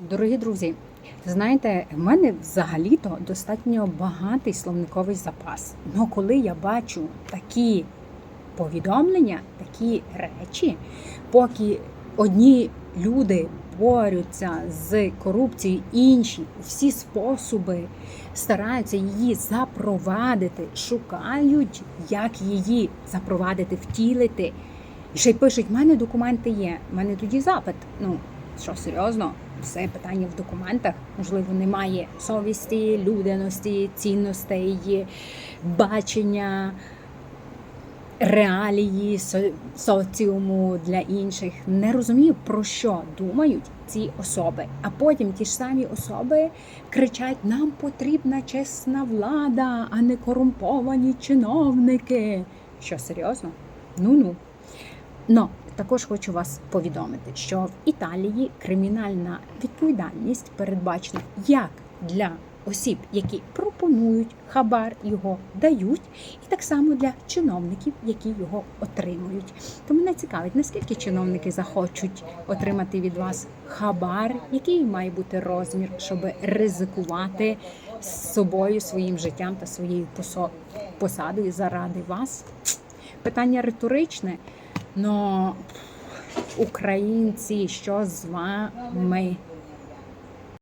Дорогі друзі, знаєте, в мене взагалі-то достатньо багатий словниковий запас. Але коли я бачу такі повідомлення, такі речі, поки одні люди борються з корупцією, інші всі способи стараються її запровадити, шукають, як її запровадити, втілити. І ще й пишуть, в мене документи є. в мене тоді запит. Ну, що серйозно, все питання в документах. Можливо, немає совісті, людяності, цінностей, бачення реалії со- соціуму для інших. Не розумію, про що думають ці особи. А потім ті ж самі особи кричать: нам потрібна чесна влада, а не корумповані чиновники. Що серйозно? Ну-ну. Но також хочу вас повідомити, що в Італії кримінальна відповідальність передбачена як для осіб, які пропонують хабар, його дають, і так само для чиновників, які його отримують. То мене цікавить, наскільки чиновники захочуть отримати від вас хабар, який має бути розмір, щоб ризикувати з собою, своїм життям та своєю посадою заради вас. Питання риторичне. Но українці, що з вами?